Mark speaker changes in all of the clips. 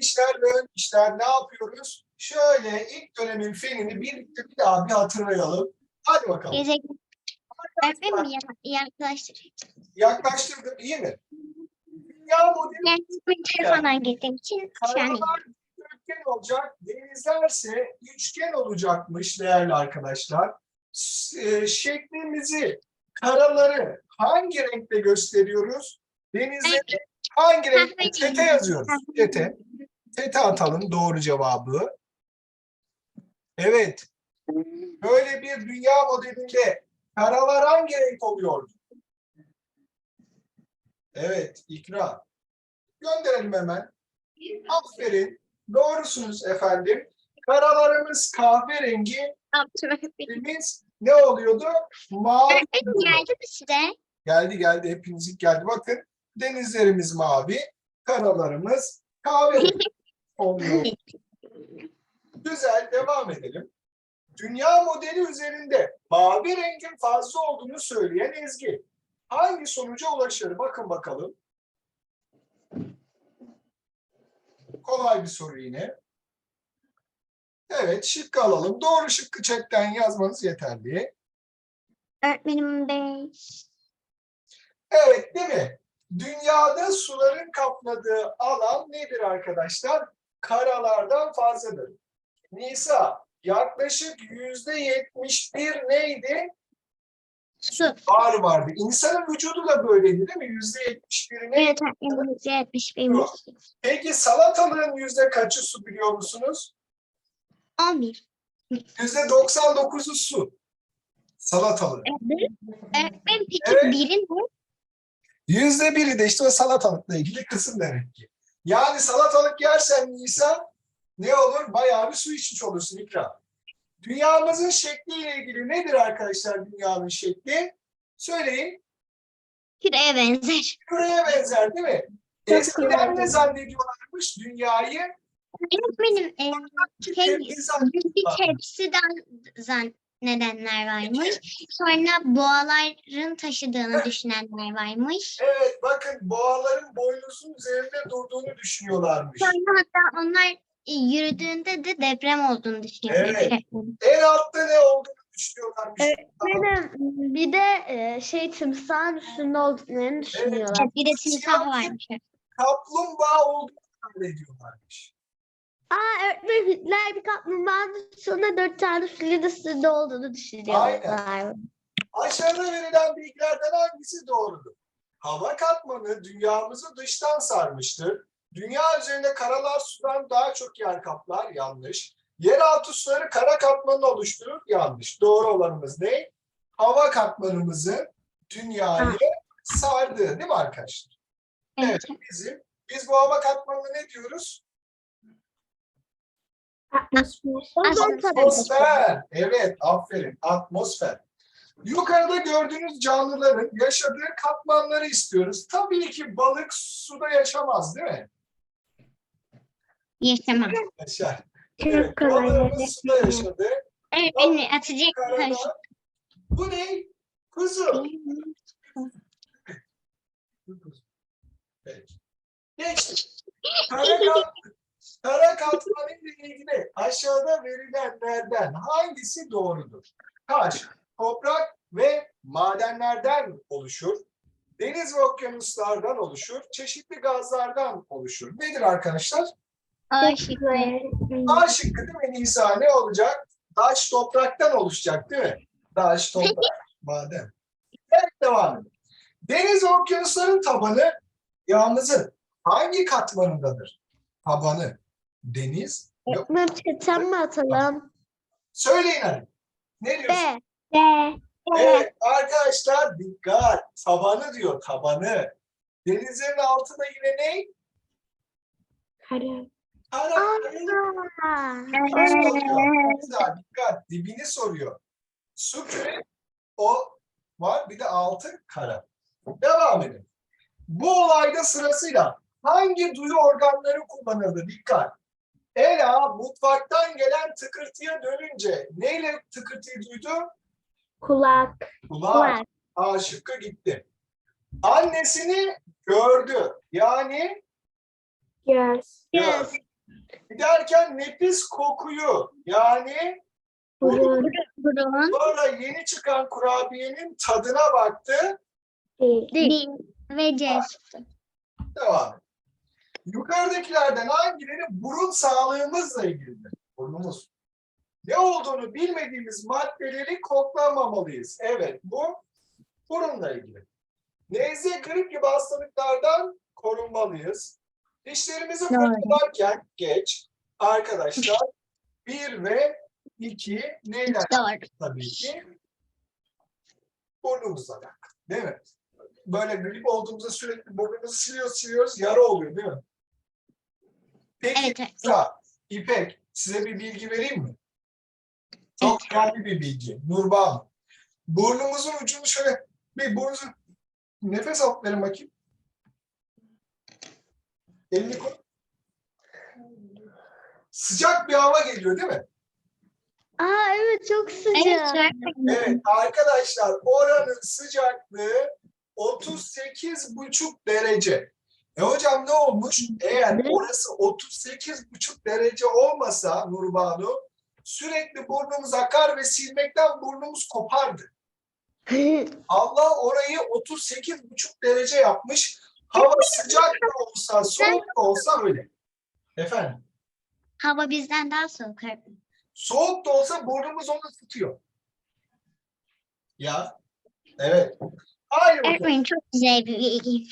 Speaker 1: işler ve ön işler ne yapıyoruz? Şöyle ilk dönemin fenini birlikte bir daha bir hatırlayalım. Hadi bakalım.
Speaker 2: Öğretmenim mi ya- yaklaştır.
Speaker 1: Yaklaştırdım iyi mi? Dünya modeli
Speaker 2: Yani ben telefondan gittiğim için şu an
Speaker 1: Karalar dikdörtgen olacak, denizlerse üçgen olacakmış değerli arkadaşlar. S- e, şeklimizi, karaları hangi renkle gösteriyoruz? Denizleri hangi renkle?
Speaker 2: Kahverengi.
Speaker 1: Yazıyoruz. Tete. Tete atalım doğru cevabı. Evet. Böyle bir dünya modelinde karalar hangi renk oluyor? Evet, ikra. Gönderelim hemen. Aferin. Doğrusunuz efendim. Karalarımız kahverengi, elimiz ne oluyordu? Mavi. Oluyordu.
Speaker 2: geldi mi size?
Speaker 1: Geldi geldi hepiniz ilk geldi. Bakın denizlerimiz mavi, karalarımız kahverengi oluyor. Güzel devam edelim. Dünya modeli üzerinde mavi rengin fazla olduğunu söyleyen Ezgi. Hangi sonuca ulaşır? Bakın bakalım. Kolay bir soru yine. Evet, şıkkı alalım. Doğru şıkkı chatten yazmanız yeterli.
Speaker 2: Öğretmenim beş.
Speaker 1: Evet, değil mi? Dünyada suların kapladığı alan nedir arkadaşlar? Karalardan fazladır. Nisa, yaklaşık yüzde yetmiş bir neydi?
Speaker 2: Su.
Speaker 1: Var vardı. İnsanın vücudu da böyleydi değil mi? Yüzde yetmiş bir neydi?
Speaker 2: Evet yüzde yetmiş birmiş.
Speaker 1: Peki salatalığın yüzde kaçı su biliyor musunuz?
Speaker 2: On bir.
Speaker 1: Yüzde doksan dokuzu su. Salatalık.
Speaker 2: Öğretmenim peki
Speaker 1: Evet.
Speaker 2: biri ne?
Speaker 1: Yüzde biri de işte o salatalıkla ilgili kısım demek ki. Yani salatalık yersen Nisa ne olur? Bayağı bir su içmiş olursun ikra. Dünyamızın şekliyle ilgili nedir arkadaşlar dünyanın şekli? Söyleyin.
Speaker 2: Küreye benzer.
Speaker 1: Küreye benzer değil mi? Eskiden ne zannediyorlarmış dünyayı?
Speaker 2: Öğretmenim e, şey,
Speaker 1: Tepki
Speaker 2: bir zannedenler varmış. Sonra boğaların taşıdığını düşünenler varmış.
Speaker 1: Evet bakın boğaların boynuzun üzerinde durduğunu düşünüyorlarmış.
Speaker 2: Sonra hatta onlar e, yürüdüğünde de deprem olduğunu düşünüyorlar.
Speaker 1: Evet. En altta ne olduğunu düşünüyorlarmış.
Speaker 3: Benim bir de e, şey timsahın üstünde olduklarını düşünüyorlar.
Speaker 2: Bir de timsah varmış.
Speaker 1: Kaplumbağa olduğunu zannediyorlarmış.
Speaker 3: Aa öğretmenim Hitler bir kaplumbağanın üstünde dört tane filin üstünde olduğunu düşünüyorlar.
Speaker 1: Aşağıda verilen bilgilerden hangisi doğrudur? Hava katmanı dünyamızı dıştan sarmıştır. Dünya üzerinde karalar sudan daha çok yer kaplar. Yanlış. Yeraltı suları kara katmanını oluşturur. Yanlış. Doğru olanımız ne? Hava katmanımızı dünyayı sardı. Değil mi arkadaşlar?
Speaker 2: Evet.
Speaker 1: Bizim. Biz bu hava katmanına ne diyoruz?
Speaker 3: Tabakası.
Speaker 1: Atmosfer. Evet, aferin. Atmosfer. Yukarıda gördüğünüz canlıların yaşadığı katmanları istiyoruz. Tabii ki balık suda yaşamaz değil mi?
Speaker 2: Yaşamam.
Speaker 1: Yaşar.
Speaker 3: Çok
Speaker 1: Evet, balığımız suda yaşadı.
Speaker 2: Evet beni atacak.
Speaker 1: Karada. Bu ne? Kuzu. Evet. Geçtik. Kara, kat, kara katmanı ile ilgili aşağıda verilenlerden hangisi doğrudur? Taş, toprak ve madenlerden oluşur. Deniz ve okyanuslardan oluşur. Çeşitli gazlardan oluşur. Nedir arkadaşlar?
Speaker 2: Aşık.
Speaker 1: A şıkkı değil mi Nisa? Ne olacak? Taş topraktan oluşacak değil mi? Taş, toprak, maden. Evet devam edelim. Deniz ve okyanusların tabanı yağımızın hangi katmanındadır? Tabanı deniz. ve-
Speaker 3: Öğretmenim çeten mi atalım?
Speaker 1: Söyleyin hadi. Ne diyorsun?
Speaker 3: B.
Speaker 2: De.
Speaker 1: Evet arkadaşlar dikkat. Tabanı diyor tabanı. Denizlerin altında yine ne? Kara.
Speaker 3: Aa.
Speaker 1: soruyor. Güzel, dikkat. Dibini soruyor. Su küre o var bir de altı kara. Devam edelim. Bu olayda sırasıyla hangi duyu organları kullanıldı? Dikkat. Ela mutfaktan gelen tıkırtıya dönünce neyle tıkırtıyı duydu?
Speaker 3: Kulak.
Speaker 1: Kulak.
Speaker 3: Kulak.
Speaker 1: A şıkkı gitti. Annesini gördü. Yani
Speaker 3: Göz.
Speaker 1: göz. Giderken nefis kokuyu yani
Speaker 3: Burun.
Speaker 2: Burun.
Speaker 1: sonra yeni çıkan kurabiyenin tadına baktı.
Speaker 2: Dil ve.
Speaker 1: Devam et. Yukarıdakilerden hangileri burun sağlığımızla ilgilidir? Burnumuz. Ne olduğunu bilmediğimiz maddeleri koklamamalıyız. Evet bu burunla ilgili. Nezle, grip gibi hastalıklardan korunmalıyız. Dişlerimizi fırçalarken geç arkadaşlar bir ve iki neyle tabii ki burnumuzla. Değil mi? Böyle grip olduğumuzda sürekli burnumuzu siliyoruz siliyoruz yara oluyor değil mi? Peki
Speaker 2: Evet, evet.
Speaker 1: Sa, İpek size bir bilgi vereyim mi? Çok önemli bir bilgi. Nurban. Burnumuzun ucunu şöyle bir burnunuzu nefes alıp verin bakayım. Elini koy. Sıcak bir hava geliyor değil mi?
Speaker 3: Aa evet çok
Speaker 2: Evet,
Speaker 3: sıcak.
Speaker 2: çok-
Speaker 1: Evet arkadaşlar oranın sıcaklığı 38,5 derece. E hocam ne olmuş? Eğer orası 38,5 derece olmasa Nurbanu sürekli burnumuz akar ve silmekten burnumuz kopardı. Allah orayı 38,5 derece yapmış. Hava sıcak da olsa, soğuk da olsa öyle. Efendim,
Speaker 2: Hava bizden daha soğuk.
Speaker 1: soğuk da olsa burnumuz onu tutuyor. Ya, evet. Hayır.
Speaker 2: Öğretmenim çok güzel bir bilgi.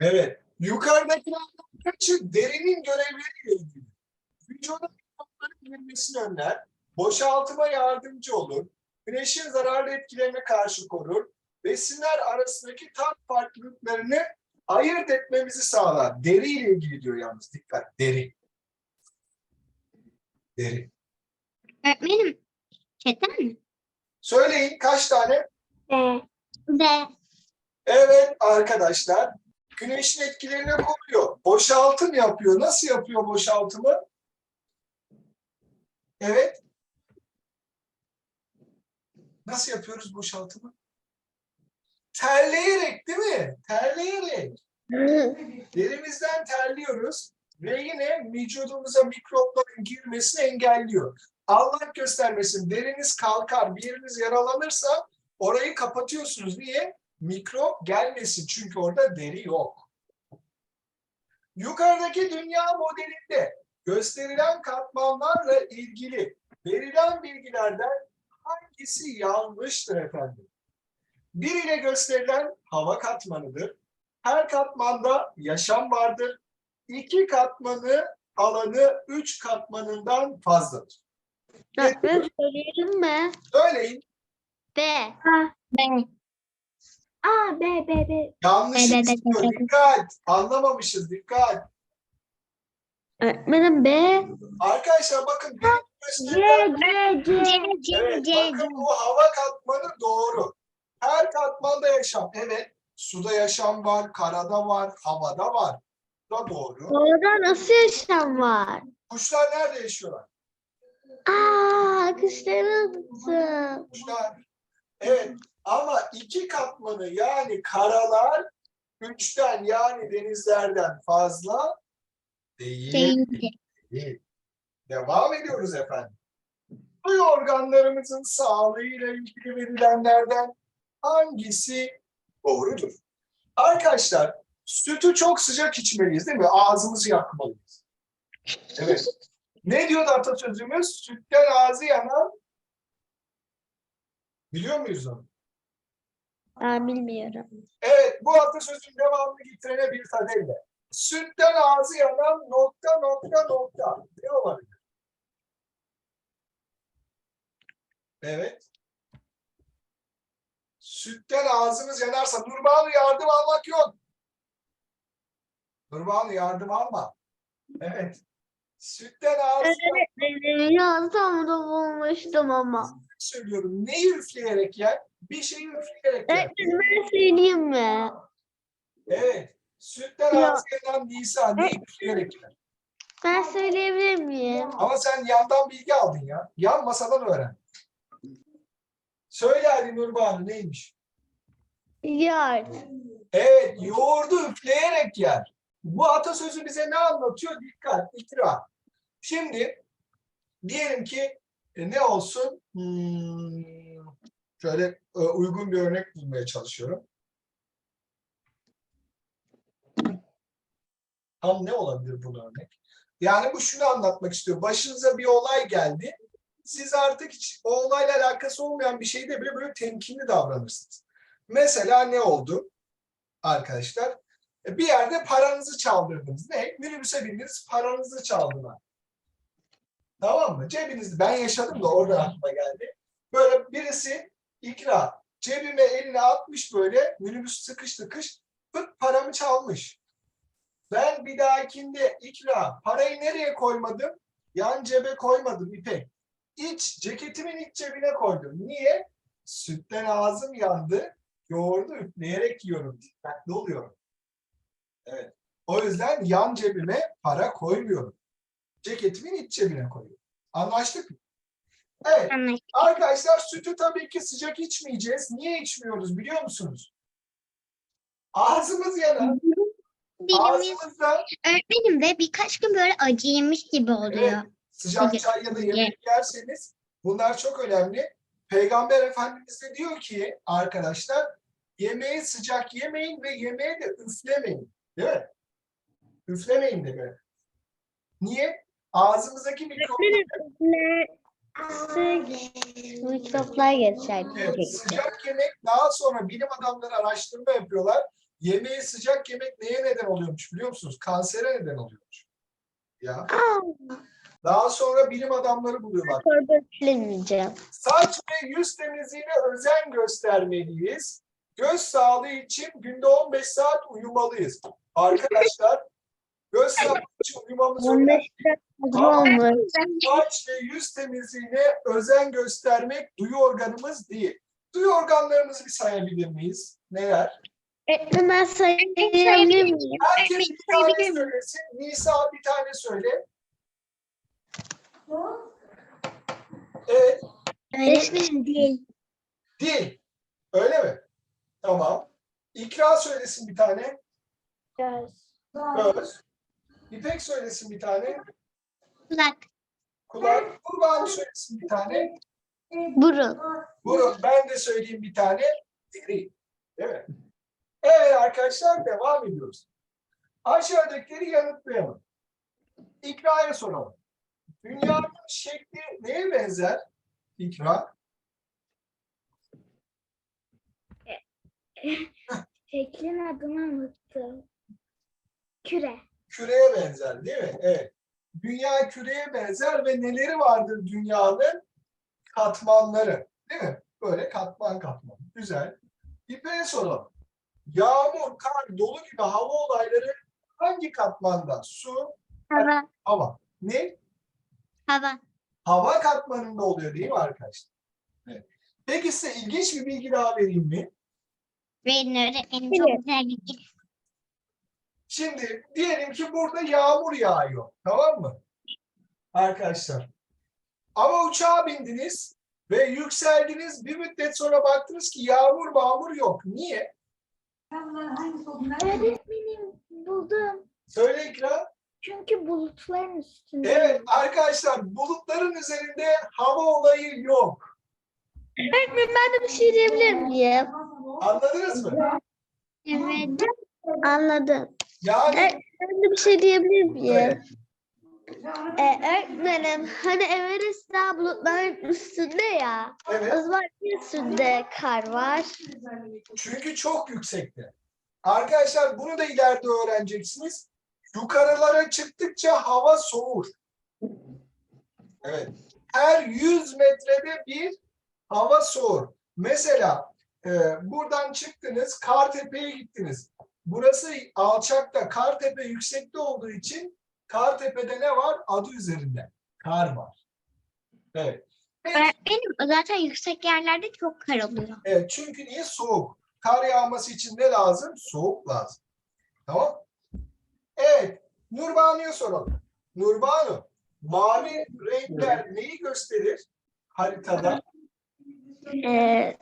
Speaker 1: Evet. Yukarıdakilerden kaçı derinin görevleriyle ilgili? Vücuda mikropların girmesini önler, boşaltıma yardımcı olur, güneşin zararlı etkilerine karşı korur, besinler arasındaki tat farklılıklarını ayırt etmemizi sağlar. Deri ile ilgili diyor yalnız dikkat. Deri. Deri.
Speaker 2: Öğretmenim. Chatten mi?
Speaker 1: Söyleyin kaç tane?
Speaker 2: D.
Speaker 1: Evet arkadaşlar. Güneşin etkilerine koruyor. Boşaltım yapıyor. Nasıl yapıyor boşaltımı? Evet. Nasıl yapıyoruz boşaltımı? Terleyerek değil mi? Terleyerek. Derimizden terliyoruz ve yine vücudumuza mikropların girmesini engelliyor. Allah göstermesin deriniz kalkar, bir yeriniz yaralanırsa orayı kapatıyorsunuz. Niye? Mikrop gelmesin çünkü orada deri yok. Yukarıdaki dünya modelinde gösterilen katmanlarla ilgili verilen bilgilerden hangisi yanlıştır efendim? Bir ile gösterilen hava katmanıdır. Her katmanda yaşam vardır. İki katmanı alanı üç katmanından fazladır.
Speaker 3: Öğretmenim söyleyelim mi?
Speaker 1: Söyleyin.
Speaker 2: B. B.
Speaker 3: Aa B B B.
Speaker 1: Yanlış
Speaker 2: Evet, evet,
Speaker 1: istiyor.
Speaker 2: evet.
Speaker 1: Dikkat. Anlamamışız. Dikkat.
Speaker 3: Öğretmenim B.
Speaker 1: Arkadaşlar bakın bir
Speaker 3: C
Speaker 1: gösterilen
Speaker 3: C
Speaker 2: C.
Speaker 3: C.
Speaker 2: C.
Speaker 1: Evet, bakın bu hava katmanı doğru. Her katmanda yaşam. Evet, suda yaşam var, karada var, havada var. Bu da doğru.
Speaker 3: Orada nasıl yaşam var?
Speaker 1: Kuşlar nerede yaşıyorlar?
Speaker 3: Aa kuşları unuttum.
Speaker 1: Kuşlar. Evet, ama iki katmanı yani karalar üçten yani denizlerden fazla değil. Değil. Devam ediyoruz efendim. Duyu organlarımızın sağlığıyla ilgili verilenlerden hangisi doğrudur? Arkadaşlar, sütü çok sıcak içmeliyiz değil mi? Ağzımızı yakmalıyız. Evet. Ne diyor atasözümüz? Sütten ağzı yanan biliyor muyuz onu?
Speaker 3: Ben bilmiyorum.
Speaker 1: Evet, bu atasözün devamını getirene bir tadelle. Sütten ağzı yanan nokta nokta nokta. Ne olabilir? Evet. Sütten ağzımız yanarsa Nurbanu yardım almak yok. Nurbanu yardım alma. Evet. Sütten ağzı
Speaker 3: Öğretmenim ya tam da bulmuştum ama.
Speaker 1: Söylüyorum. Neyi üfleyerek yer? Bir şeyi üfleyerek yer.
Speaker 3: Öğretmenim ben söyleyeyim mi?
Speaker 1: Evet. Sütten
Speaker 3: Ya.
Speaker 1: ağzı yanan Nisa neyi üfleyerek yer?
Speaker 3: Ben söyleyebilir miyim?
Speaker 1: Ama sen yandan bilgi aldın ya. Yan masadan öğren. Söyle hadi Nurbanu neymiş?
Speaker 3: Yoğurt.
Speaker 1: Evet, yoğurdu üfleyerek yer. Bu atasözü bize ne anlatıyor? Dikkat, ikra. Şimdi diyelim ki e, ne olsun? Hmm, şöyle e, uygun bir örnek bulmaya çalışıyorum. Tam ne olabilir bu örnek? Yani bu şunu anlatmak istiyor. Başınıza bir olay geldi. Siz artık hiç o olayla alakası olmayan bir şeyde bile böyle temkinli davranırsınız. Mesela ne oldu arkadaşlar? E, Bir yerde paranızı çaldırdınız. Ne? Minibüse bindiniz, paranızı çaldılar. Tamam mı? Cebinizde ben yaşadım da oradan aklıma geldi. Böyle birisi ikra cebime elini atmış böyle minibüs sıkış tıkış pıt paramı çalmış. Ben bir dahakinde ikra parayı nereye koymadım? Yan cebe koymadım İpek. İç ceketimin iç cebine koydum. Niye? Sütten ağzım yandı. Yoğurdu üfleyerek yiyorum. Dikkatli oluyorum. Evet. O yüzden yan cebime para koymuyorum. Ceketimin iç cebine koyuyorum. Anlaştık mı? Evet.
Speaker 2: Anlaştık.
Speaker 1: Arkadaşlar sütü tabii ki sıcak içmeyeceğiz. Niye içmiyoruz biliyor musunuz? Ağzımız yanar. Ağzımızda
Speaker 2: öğretmenim de birkaç gün böyle acıymış gibi oluyor.
Speaker 1: Evet. sıcak çay ya da yemek yerseniz bunlar çok önemli. Peygamber Efendimiz de diyor ki arkadaşlar yemeği sıcak yemeyin ve yemeği de üflemeyin. Değil mi? Üflemeyin de böyle. Niye? Ağzımızdaki mikropları
Speaker 3: Mikroplar geçer.
Speaker 1: Evet, sıcak yemek daha sonra bilim adamları araştırma yapıyorlar. Yemeği sıcak yemek neye neden oluyormuş biliyor musunuz? Kansere neden oluyormuş. Ya. Daha sonra bilim adamları buluyorlar. Saç ve yüz temizliğine özen göstermeliyiz. Göz sağlığı için günde 15 saat uyumalıyız. Arkadaşlar göz sağlığı için uyumamız
Speaker 3: 15
Speaker 1: önemli. Saç ve yüz temizliğine özen göstermek duyu organımız değil. Duyu organlarımızı bir sayabilir miyiz? Neler?
Speaker 3: Öğretmenim ben sayabilir miyim?
Speaker 1: Herkes bir tane söylesin. Nisa bir tane söyle. Evet,
Speaker 2: Öğretmenim değil.
Speaker 1: dil. Öyle mi? Tamam. İkra söylesin bir tane. Göz. İpek söylesin bir tane.
Speaker 2: Kulak,
Speaker 1: Kulak. Kurban söylesin bir tane.
Speaker 3: Burun.
Speaker 1: Burun. Ben de söyleyeyim bir tane. Deri. Değil mi? Evet arkadaşlar devam ediyoruz. Aşağıdakileri yanıtlayalım. İkra'ya soralım. Dünyanın şekli neye benzer? İkra.
Speaker 3: Şeklin adını unuttum. Küre.
Speaker 1: Küreye benzer değil mi? Evet. Dünya küreye benzer ve neleri vardır dünyanın? Katmanları. Değil mi? Böyle katman katman. Güzel. İpek'e soralım. Yağmur, kar, dolu gibi hava olayları hangi katmanda? Su,
Speaker 2: hava,
Speaker 1: hava. Ne?
Speaker 2: hava.
Speaker 1: Hava katmanında oluyor değil mi arkadaşlar? Evet. Peki size ilginç bir bilgi daha vereyim mi?
Speaker 2: Verin öğretmenim çok güzel bilgi.
Speaker 1: Şimdi diyelim ki burada yağmur yağıyor. Tamam mı? Arkadaşlar. Ama uçağa bindiniz ve yükseldiniz. Bir müddet sonra baktınız ki yağmur mağmur yok. Niye?
Speaker 3: Öğretmenim buldum.
Speaker 1: Söyle İkra.
Speaker 3: Çünkü bulutların üstünde.
Speaker 1: Evet arkadaşlar bulutların üzerinde hava olayı yok.
Speaker 3: Öğretmenim ben de bir şey diyebilir miyim?
Speaker 1: Anladınız mı?
Speaker 2: Evet.
Speaker 3: Anladım.
Speaker 1: Yani
Speaker 3: Evet. Ben de bir şey diyebilir miyim?
Speaker 1: Evet.
Speaker 3: Ee, öğretmenim hani Everest daha bulutların üstünde ya.
Speaker 1: evet.
Speaker 3: O zaman niye üstünde kar var?
Speaker 1: Çünkü çok yüksekte. Arkadaşlar bunu da ileride öğreneceksiniz. Yukarılara çıktıkça hava soğur. Evet. Her 100 metrede bir hava soğur. Mesela e, buradan çıktınız, Kartepe'ye gittiniz. Burası alçakta, Kartepe yüksekte olduğu için Kartepe'de ne var? Adı üzerinde. Kar var. Evet. Peki,
Speaker 2: Öğretmenim zaten yüksek yerlerde çok kar oluyor.
Speaker 1: Evet, çünkü niye? Soğuk. Kar yağması için ne lazım? Soğuk lazım. Tamam. Evet. Nurbanu'ya soralım. Nurbanu, mavi renkler neyi gösterir haritada?
Speaker 3: Ee,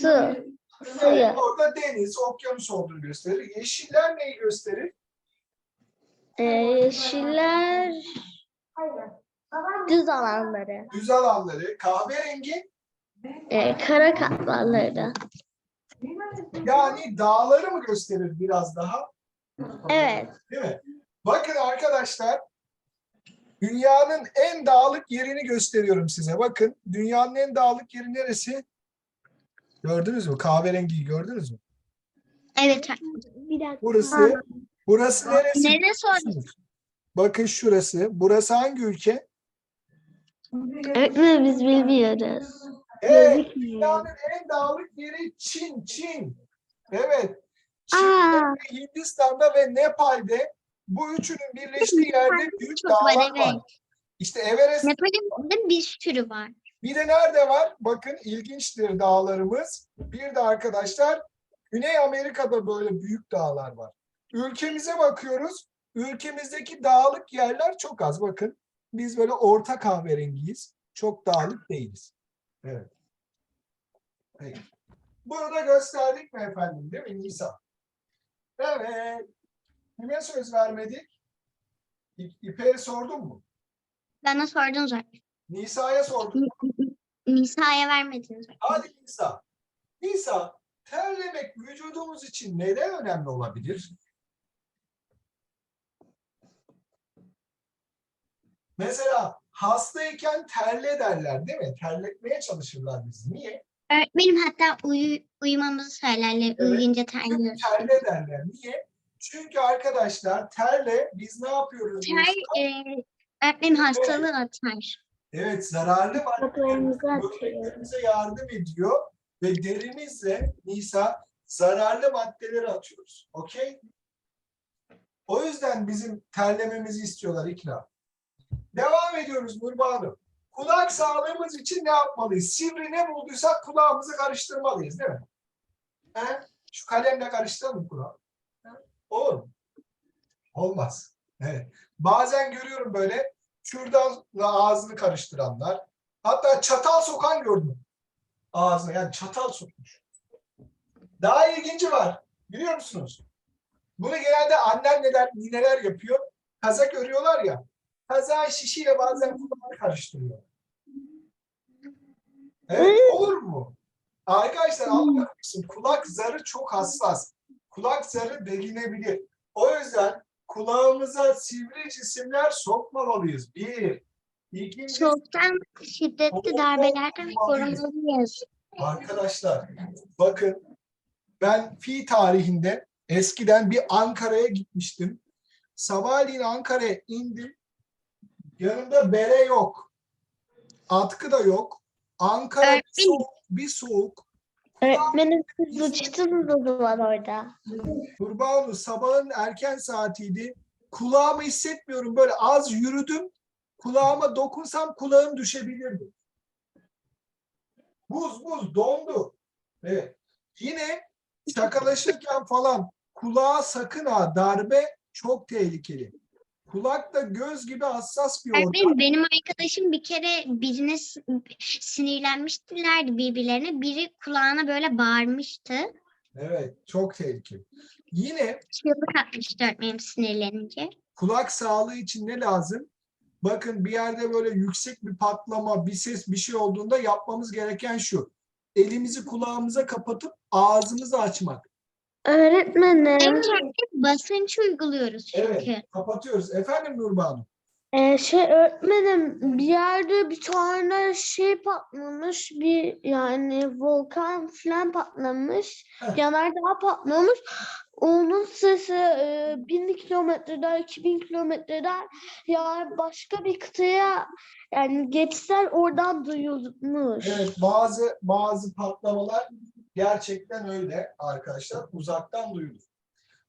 Speaker 3: su.
Speaker 1: Evet,
Speaker 3: Suyu.
Speaker 1: orada deniz, okyanus olduğunu gösterir. Yeşiller neyi gösterir?
Speaker 3: Ee, yeşiller Düz alanları.
Speaker 1: Düz alanları. Kahverengi
Speaker 3: E, kara katmanları.
Speaker 1: yani dağları mı gösterir biraz daha?
Speaker 3: Evet.
Speaker 1: Değil mi? Bakın arkadaşlar dünyanın en dağlık yerini gösteriyorum size. Bakın dünyanın en dağlık yeri neresi? Gördünüz mü? Kahverengiyi gördünüz mü?
Speaker 2: Evet.
Speaker 3: Bir dakika.
Speaker 1: Burası burası neresi?
Speaker 2: Neresi o?
Speaker 1: Bakın şurası. Burası hangi ülke?
Speaker 3: Öğretmenim biz bilmiyoruz.
Speaker 1: Evet. Dünyanın en dağlık yeri Çin. Çin. Evet. Çin,
Speaker 3: Aa,
Speaker 1: Hindistan'da ve Nepal'de bu üçünün birleştiği yerde büyük
Speaker 2: çok var,
Speaker 1: dağlar var.
Speaker 2: evet.
Speaker 1: İşte Everest
Speaker 2: Nepal'in bir sürü var.
Speaker 1: Bir de nerede var? Bakın ilginçtir dağlarımız. Bir de arkadaşlar Güney Amerika'da böyle büyük dağlar var. Ülkemize bakıyoruz. Ülkemizdeki dağlık yerler çok az. Bakın biz böyle orta kahverengiyiz. Çok dağlık değiliz. Evet. Peki. Bunu da gösterdik mi efendim değil mi Nisa? Evet. Kime söz vermedik? İpek'e sordun mu?
Speaker 2: Bana sordun zaten.
Speaker 1: Nisa'ya sordum.
Speaker 2: Nisa'ya vermediniz.
Speaker 1: Hadi Nisa. Nisa, terlemek vücudumuz için neden önemli olabilir? Mesela hastayken terle derler değil mi? Terletmeye çalışırlar bizi. Niye?
Speaker 2: Öğretmenim hatta uyu, uyumamızı söylerler. Uyuyunca terliyoruz.
Speaker 1: Terle derler. Niye? Çünkü arkadaşlar terle biz ne yapıyoruz?
Speaker 2: Ter e, öğretmenim hastalığı atar.
Speaker 1: Evet zararlı
Speaker 3: Kapılarımızı
Speaker 1: maddeler
Speaker 3: açıyoruz.
Speaker 1: böbreklerimize yardım ediyor ve derimizle Nisa zararlı maddeleri atıyoruz. Okey? O yüzden bizim terlememizi istiyorlar ikna. Devam ediyoruz Nurba Hanım. Kulak sağlığımız için ne yapmalıyız? Sivri ne bulduysak kulağımızı karıştırmalıyız değil mi? He? Şu kalemle karıştıralım kulağı. Olur mu? Olmaz. Evet. Bazen görüyorum böyle kürdanla ağzını karıştıranlar. Hatta çatal sokan gördüm. Ağzına yani çatal sokmuş. Daha ilginci var. Biliyor musunuz? Bunu genelde anneanneler, nineler yapıyor. Kazak örüyorlar ya. Kazağı şişiyle bazen kulağını karıştırıyor. Evet, olur mu? Arkadaşlar anlıyor musun? Kulak zarı çok hassas. Kulak zarı delinebilir. O yüzden kulağımıza sivri cisimler sokmamalıyız. Bir. İkincisi
Speaker 2: Soğuktan, şiddetli darbelerden
Speaker 1: korunmalıyız. Arkadaşlar bakın ben fi tarihinde eskiden bir Ankara'ya gitmiştim. Sabahleyin Ankara'ya indim. Yanımda bere yok. Atkı da yok. Ankara bir soğuk. Bir soğuk.
Speaker 3: Öğretmenim siz uçtunuz o zaman orada.
Speaker 1: Kurbanu sabahın erken saatiydi. Kulağımı hissetmiyorum. Böyle az yürüdüm. Kulağıma dokunsam kulağım düşebilirdi. Buz buz dondu. Evet. Yine şakalaşırken falan kulağa sakın ha darbe çok tehlikeli. Kulak da göz gibi hassas bir organ.
Speaker 2: Öğretmenim benim arkadaşım bir kere birine sinirlenmiştilerdi birbirlerine. Biri kulağına böyle bağırmıştı.
Speaker 1: Evet çok tehlikeli. Yine
Speaker 2: Çığlık atmıştı öğretmenim sinirlenince.
Speaker 1: kulak sağlığı için ne lazım? Bakın bir yerde böyle yüksek bir patlama, bir ses, bir şey olduğunda yapmamız gereken şu. Elimizi kulağımıza kapatıp ağzımızı açmak.
Speaker 3: Öğretmenim.
Speaker 2: Basınç uyguluyoruz çünkü.
Speaker 1: Evet, kapatıyoruz. Efendim Nurbanu?
Speaker 3: Ee, şey öğretmenim bir yerde bir tane şey patlamış bir yani volkan falan patlamış
Speaker 1: Heh.
Speaker 3: yanardağ patlamış onun sesi e, bin kilometreden iki bin kilometreden yani başka bir kıtaya yani geçsen oradan duyulmuş.
Speaker 1: Evet, bazı bazı patlamalar gerçekten öyle arkadaşlar. Uzaktan duyulur.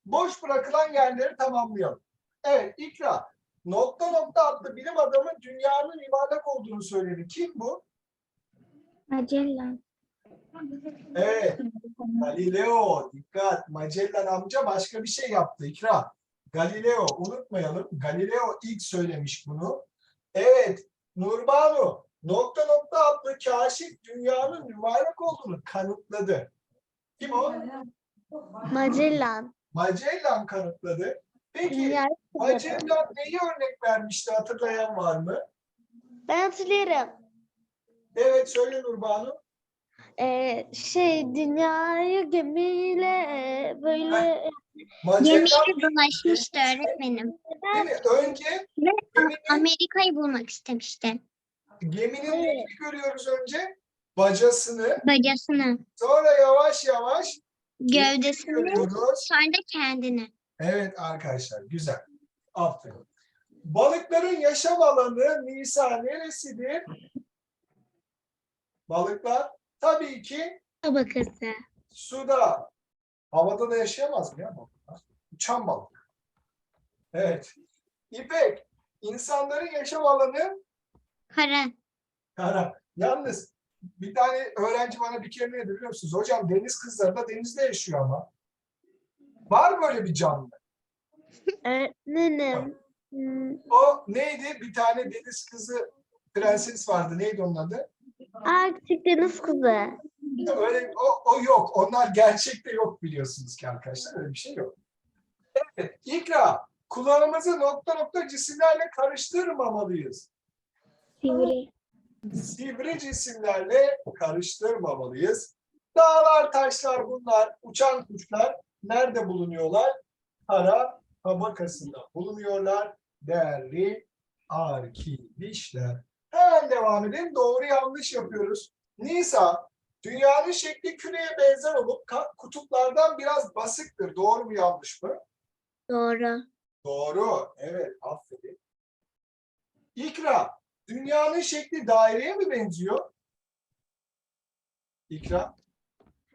Speaker 1: Boş bırakılan yerleri tamamlayalım. Evet, İkra. Nokta nokta adlı bilim adamı dünyanın yuvarlak olduğunu söyledi. Kim bu?
Speaker 2: Magellan.
Speaker 1: Evet. Galileo. Dikkat. Magellan amca başka bir şey yaptı. İkra. Galileo. Unutmayalım. Galileo ilk söylemiş bunu. Evet. Nurbanu. Nokta nokta adlı kaşif dünyanın yuvarlak olduğunu kanıtladı. Kim o?
Speaker 3: Magellan.
Speaker 1: Magellan kanıtladı. Peki. Emrah neyi örnek vermişti hatırlayan var mı?
Speaker 3: Ben hatırlarım.
Speaker 1: Evet söyle Nurbanu.
Speaker 3: Ee, şey dünyayı gemiyle böyle
Speaker 1: Magellan
Speaker 2: dolaşmıştı öğretmenim.
Speaker 1: değil mi? Önce
Speaker 2: Ve Amerika'yı bulmak istemişti.
Speaker 1: Geminin
Speaker 3: Evet.
Speaker 1: neyini görüyoruz önce? Bacasını.
Speaker 2: Bacasını,
Speaker 1: Sonra yavaş yavaş
Speaker 2: gövdesini, sonra da kendini.
Speaker 1: Evet arkadaşlar güzel. Aferin. Balıkların yaşam alanı Nisa neresidir? Balıklar tabii ki
Speaker 2: Tabakası.
Speaker 1: suda. Havada da yaşayamaz mı ya balıklar? Uçan balık. Evet. İpek, insanların yaşam alanı
Speaker 2: Kara.
Speaker 1: kara. Yalnız bir tane öğrenci bana bir kere ne dedi biliyor musunuz? Hocam deniz kızları da denizde yaşıyor ama. Var böyle bir canlı.
Speaker 3: öğretmenim.
Speaker 1: O neydi? Bir tane deniz kızı prenses vardı. Neydi onun adı?
Speaker 3: Arktik deniz kızı.
Speaker 1: Öyle o, o yok. Onlar gerçekte yok biliyorsunuz ki arkadaşlar. Öyle bir şey yok. Evet. İkra. Kulağımızı nokta nokta cisimlerle karıştırmamalıyız.
Speaker 3: Sivri.
Speaker 1: Sivri cisimlerle karıştırmamalıyız. Dağlar, taşlar bunlar, uçan kuşlar nerede bulunuyorlar? Kara tabakasında bulunuyorlar değerli arkadaşlar. Hemen devam edelim. Doğru yanlış yapıyoruz. Nisa, dünyanın şekli küreye benzer olup kutuplardan biraz basıktır. Doğru mu yanlış mı?
Speaker 2: Doğru.
Speaker 1: Doğru. Evet, aferin. İkra, dünyanın şekli daireye mi benziyor? İkra,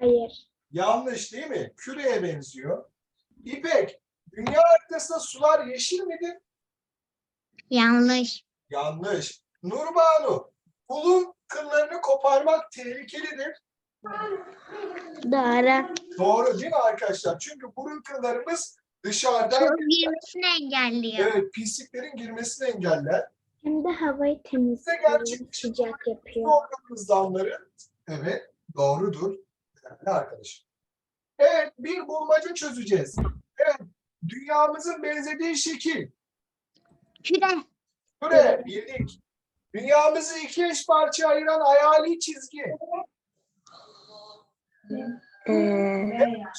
Speaker 3: Hayır.
Speaker 1: yanlış değil mi? Küreye benziyor. İpek, dünya haritasında sular yeşil midir?
Speaker 2: Yanlış.
Speaker 1: Yanlış. Nurbanu, kulun kıllarını koparmak tehlikelidir.
Speaker 3: Doğru.
Speaker 1: Doğru değil mi arkadaşlar? Çünkü burun kıllarımız dışarıdan
Speaker 2: Su girmesini engelliyor.
Speaker 1: evet, pisliklerin girmesini engeller.
Speaker 3: Hem de havayı
Speaker 1: Size gerçek
Speaker 3: sıcak yapıyor.
Speaker 1: Organımızdanları evet doğrudur değerli arkadaşım. Evet bir bulmaca çözeceğiz. Evet dünyamızın benzediği şekil.
Speaker 2: Küre.
Speaker 1: Küre bildik. Dünyamızı iki eş parça ayıran hayali çizgi.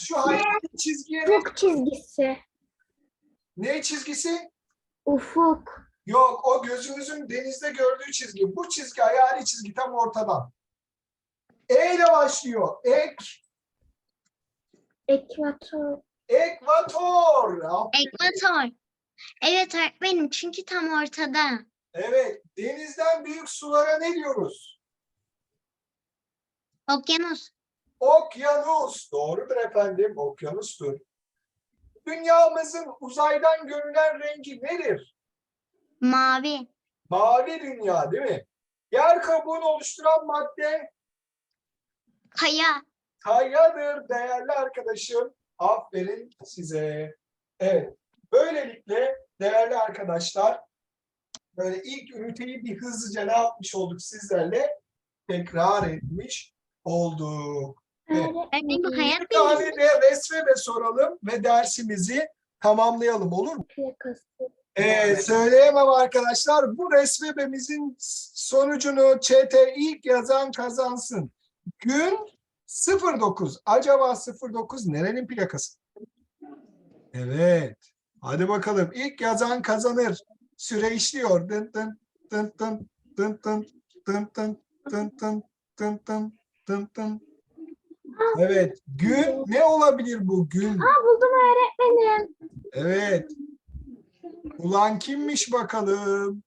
Speaker 1: Şu hayali çizgi
Speaker 3: Ufuk çizgisi.
Speaker 1: ne çizgisi?
Speaker 3: Ufuk.
Speaker 1: Yok o gözümüzün denizde gördüğü çizgi. Bu çizgi hayali çizgi tam ortadan. E ile başlıyor. Ek,
Speaker 3: Ekvator.
Speaker 1: ekvator.
Speaker 2: Ekvator. Evet öğretmenim çünkü tam ortada.
Speaker 1: Evet, denizden büyük sulara ne diyoruz?
Speaker 2: Okyanus.
Speaker 1: Okyanus. Doğrudur efendim, okyanustur. Dünyamızın uzaydan görünen rengi nedir?
Speaker 2: Mavi.
Speaker 1: Mavi dünya değil mi? Yer kabuğunu oluşturan madde
Speaker 2: Kaya.
Speaker 1: kayadır değerli arkadaşım. Aferin size. Evet, böylelikle değerli arkadaşlar böyle ilk üniteyi bir hızlıca ne yapmış olduk sizlerle? Tekrar etmiş olduk. Evet.
Speaker 2: Öğretmenim bu
Speaker 1: Bir tane
Speaker 2: bilgisi.
Speaker 1: de resme soralım ve dersimizi tamamlayalım olur mu?
Speaker 3: Plakası.
Speaker 1: Ee, söyleyemem arkadaşlar. Bu resmemizin sonucunu çete ilk yazan kazansın. Gün 09. Acaba 09 nerenin plakası? Evet. Hadi bakalım. İlk yazan kazanır. Süre işliyor. Dın dın dın dın dın dın dın dın dın dın dın dın dın dın. Evet. Gün ne olabilir bu gün?
Speaker 3: Buldum öğretmenim.
Speaker 1: Evet. Ulan kimmiş bakalım?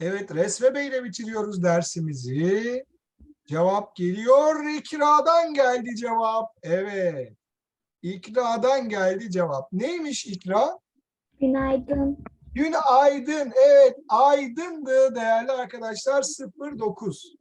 Speaker 1: Evet, Resve Bey ile bitiriyoruz dersimizi. Cevap geliyor. İkra'dan geldi cevap. Evet. İkra'dan geldi cevap. Neymiş İkra?
Speaker 3: Günaydın.
Speaker 1: Gün aydın. Evet, aydındı değerli arkadaşlar 09.